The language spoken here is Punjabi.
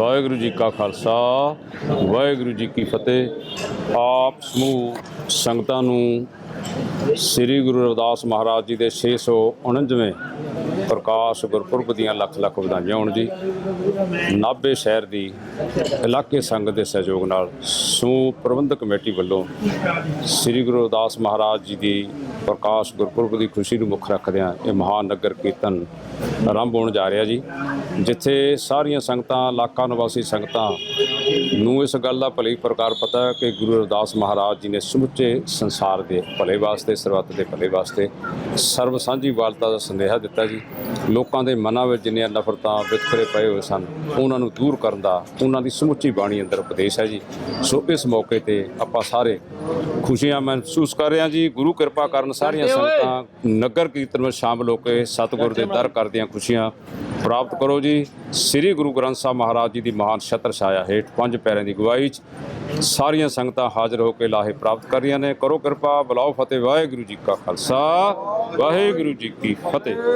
ਵਾਹਿਗੁਰੂ ਜੀ ਕਾ ਖਾਲਸਾ, ਵਾਹਿਗੁਰੂ ਜੀ ਕੀ ਫਤਿਹ। ਆਪ ਸਮੂਹ ਸੰਗਤਾਂ ਨੂੰ ਸ੍ਰੀ ਗੁਰੂ ਰਵਿਦਾਸ ਮਹਾਰਾਜ ਜੀ ਦੇ 649ਵੇਂ ਪ੍ਰਕਾਸ਼ ਗੁਰਪੁਰਬ ਦੀਆਂ ਲੱਖ ਲੱਖ ਵਧਾਈਆਂ ਹੋਣ ਜੀ। ਨਾਭੇ ਸ਼ਹਿਰ ਦੀ ਇਲਾਕੇ ਸੰਗਤ ਦੇ ਸਹਿਯੋਗ ਨਾਲ ਸਮੂਹ ਪ੍ਰਬੰਧਕ ਕਮੇਟੀ ਵੱਲੋਂ ਸ੍ਰੀ ਗੁਰੂ ਰਵਿਦਾਸ ਮਹਾਰਾਜ ਜੀ ਦੀ ਪ੍ਰਕਾਸ਼ ਗੁਰਪੁਰਬ ਦੀ ਖੁਸ਼ੀ ਨੂੰ ਮੁੱਖ ਰੱਖਦਿਆਂ ਇਹ ਮਹਾਨ ਨਗਰ ਕੀਰਤਨ ਆਰੰਭ ਹੋਣ ਜਾ ਰਿਹਾ ਜੀ, ਜਿੱਥੇ ਸਾਰੀਆਂ ਸੰਗਤਾਂ, ਇਲਾਕਾ ਨਿਵਾਸੀ ਸੰਗਤਾਂ ਨੂੰ ਇਸ ਗੱਲ ਦਾ ਭਲੀ ਪ੍ਰਕਾਰ ਪਤਾ ਹੈ ਕਿ ਗੁਰੂ ਰਵਿਦਾਸ ਮਹਾਰਾਜ ਜੀ ਨੇ ਸਮੁੱਚੇ ਸੰਸਾਰ ਦੇ ਭਲੇ ਵਾਸਤੇ, ਸਰਬੱਤ ਦੇ ਭਲੇ ਵਾਸਤੇ ਸਰਬ ਸਾਂਝੀ ਵਾਲਤਾ ਦਾ ਸੰਦੇਸ਼ ਦਿੱਤਾ ਜੀ। ਲੋਕਾਂ ਦੇ ਮਨਾਂ ਵਿੱਚ ਜਿੰਨੀਆਂ ਨਫ਼ਰਤਾਂ ਵਿਤਕਰੇ ਪਏ ਹੋਏ ਸਨ ਉਹਨਾਂ ਨੂੰ ਦੂਰ ਕਰਨ ਦਾ ਉਹਨਾਂ ਦੀ ਸਮੁੱਚੀ ਬਾਣੀ ਅੰਦਰ ਉਪਦੇਸ਼ ਹੈ ਜੀ। ਸੋ ਇਸ ਮੌਕੇ ਤੇ ਆਪਾਂ ਸਾਰੇ ਖੁਸ਼ੀਆਂ ਮਹਿਸੂਸ ਕਰ ਰਹੇ ਹਾਂ ਜੀ। ਗੁਰੂ ਕਿਰਪਾ ਕਰਨ ਸਾਰੀਆਂ ਸੰਗਤਾਂ ਨਗਰ ਕੀਰਤਨ ਵਿੱਚ ਸ਼ਾਮਲ ਹੋ ਕੇ ਸਤਿਗੁਰ ਦੇ ਦਰ ਕਰਦਿਆਂ ਖੁਸ਼ੀਆਂ ਪ੍ਰਾਪਤ ਕਰੋ ਜੀ। ਸ੍ਰੀ ਗੁਰੂ ਗ੍ਰੰਥ ਸਾਹਿਬ ਮਹਾਰਾਜ ਜੀ ਦੀ ਮਹਾਨ ਛਤਰ ਛਾਇਆ ਹੇਠ ਪੰਜ ਪੈਰਿਆਂ ਦੀ ਗਵਾਹੀ 'ਚ ਸਾਰੀਆਂ ਸੰਗਤਾਂ ਹਾਜ਼ਰ ਹੋ ਕੇ ਲਾਹੇ ਪ੍ਰਾਪਤ ਕਰ ਰਹੀਆਂ ਨੇ। ਕਰੋ ਕਿਰਪਾ ਬੁਲਾਓ ਫਤਿਹ ਵਾਹਿਗੁਰੂ ਜੀ ਕਾ ਖਾਲਸਾ ਵਾਹਿਗੁਰੂ ਜੀ ਕੀ ਫਤਿਹ।